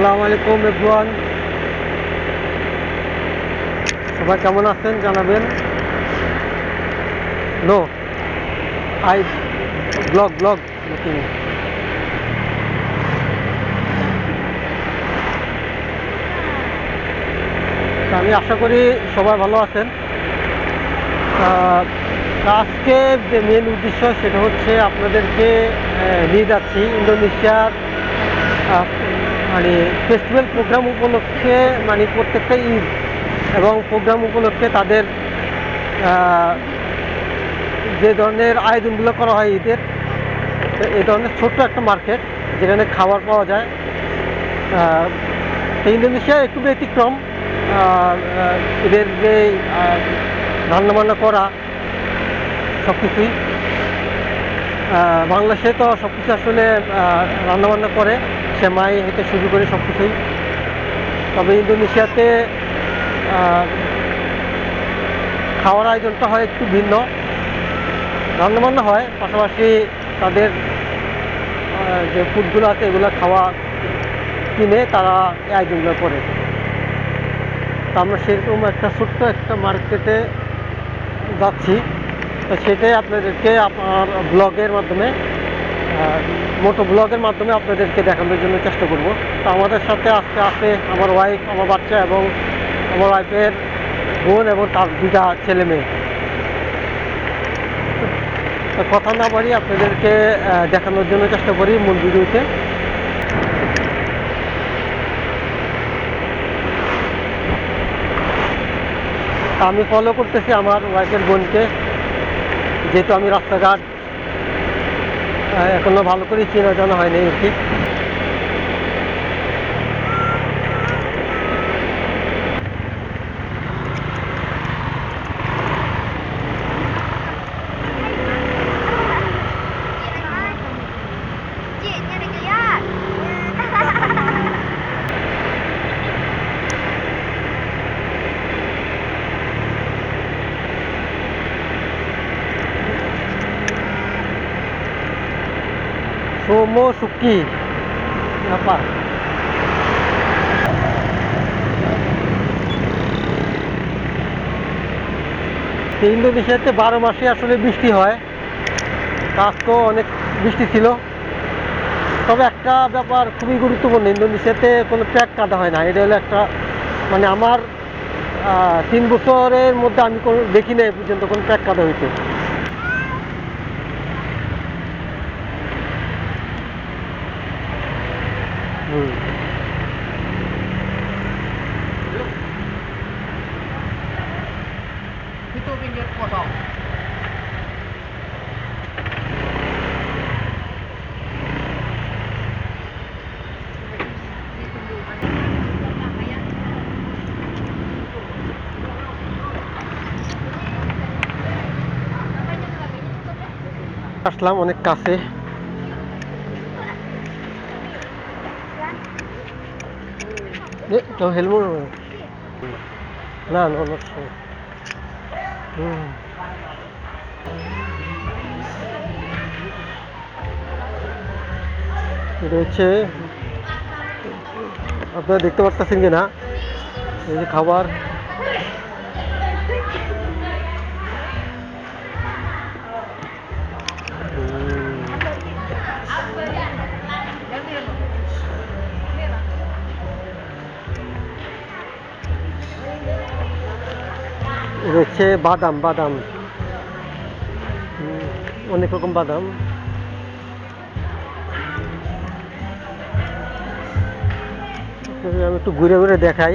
আসসালামু আলাইকুম, এভরিওয়ান। সবাই কেমন আছেন জানাবেন? No I, blog blog looking আমি আশা করি সবাই ভালো আছেন। আজকে যে মেন উদ্দেশ্য সেটা হচ্ছে আপনাদেরকে নিয়ে যাচ্ছি ইন্দোনেশিয়ার মানে ফেস্টিভ্যাল প্রোগ্রাম উপলক্ষে মানে প্রত্যেকটা ঈদ এবং প্রোগ্রাম উপলক্ষে তাদের যে ধরনের আয়োজনগুলো করা হয় ঈদের এই ধরনের ছোট্ট একটা মার্কেট যেখানে খাবার পাওয়া যায়। ইন্দোনেশিয়া একটু ব্যতিক্রম এদের যে রান্নাবান্না করা সব কিছুই বাংলাদেশে তো সব কিছু আসলে রান্নাবান্না করে। সেমাই হতে শুরু করে সব কিছুই তবে ইন্দোনেশিয়াতে খাওয়ার আয়োজনটা হয় একটু ভিন্ন। রান্নাবান্না হয়, পাশাপাশি তাদের যে ফুডগুলো আছে, এগুলো খাওয়া কিনে তারা এই আয়োজনগুলো করে। তো আমরা সেরকম একটা ছোট্ট একটা মার্কেটে যাচ্ছি। তো সেটাই আপনাদেরকে আপনার ব্লগের মাধ্যমে মোটো ব্লগের মাধ্যমে আপনাদেরকে দেখানোর জন্য চেষ্টা করব। তো আমাদের সাথে আজকে আছে আমার ওয়াইফ আমার বাচ্চা এবং আমার ওয়াইফের বোন এবং তার দুটা ছেলে মেয়ে। কথা না বাড়ি আপনাদেরকে দেখানোর জন্য চেষ্টা করি মূল ভিডিওতে। আমি ফলো করতেছি আমার ওয়াইফের বোনকে। যেহেতু আমি রাস্তাঘাট এখনও ভালো করে চেনা জানা হয়নি আর সুকি apa তো ইন্দোনেশিয়াতে বারো মাসে আসলে বৃষ্টি হয়। আজকেও অনেক বৃষ্টি ছিল। তবে একটা ব্যাপার খুবই গুরুত্বপূর্ণ, ইন্দোনেশিয়াতে কোনো ট্র্যাক কাটা হয় না। এটা হলো একটা মানে আমার তিন বছরের মধ্যে আমি কোনো দেখি নাই এ পর্যন্ত কোনো ট্র্যাক কাটা হইতে itu pinggir kosong আসলাম অনেক কাছে এ, তো হেলমেট না না না হুম এটা হচ্ছে আপনারা দেখতে পাচ্ছেন কিনা এই যে খাবার হচ্ছে বাদাম বাদাম। অনেক রকম বাদাম। আমি একটু ঘুরে ঘুরে দেখাই।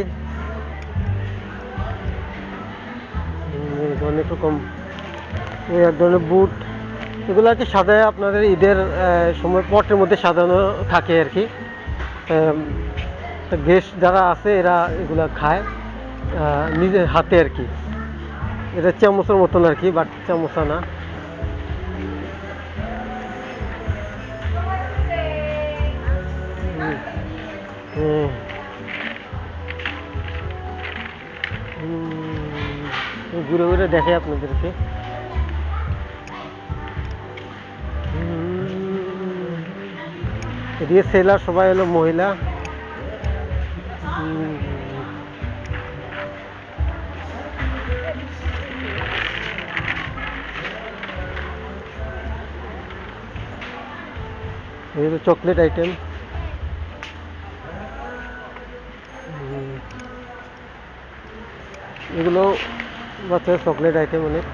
অনেক রকম এক ধরনের বুট। এগুলো আর কি সাজায় আপনাদের ঈদের সময় পটের মধ্যে সাজানো থাকে আর কি। গেস্ট যারা আছে, এরা এগুলা খায় নিজের হাতে আর কি। এটা চামচের মতন আর কি বাট চামচা না। ঘুরে ঘুরে দেখে আপনাদেরকে। এদিকে সেলার সবাই হলো মহিলা এই যে চকলেট আইটেম এগুলো বাচ্চার চকলেট আইটেম অনেক।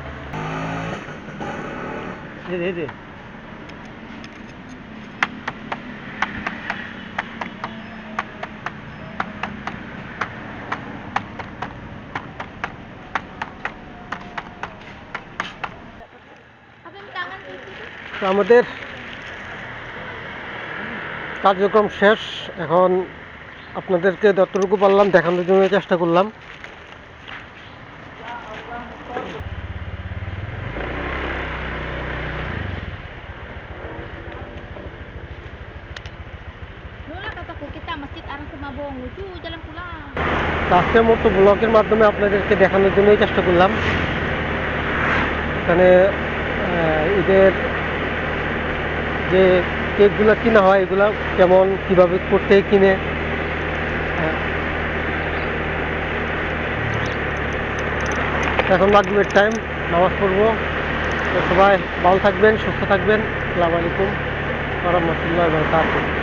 আমাদের কার্যক্রম শেষ। এখন আপনাদেরকে যতটুকু পারলাম দেখানোর জন্য চেষ্টা করলাম। আজকের মতো ব্লগের মাধ্যমে আপনাদেরকে দেখানোর জন্যই চেষ্টা করলাম। এখানে ঈদের যে কেকগুলো কিনা হয়, এগুলো কেমন, কীভাবে করতে, কিনে। এখন মাগরিবের টাইম নামাজ পড়ব। সবাই ভালো থাকবেন, সুস্থ থাকবেন। আসসালামু আলাইকুম। রহমতুল্লাহ বরকাতুহ।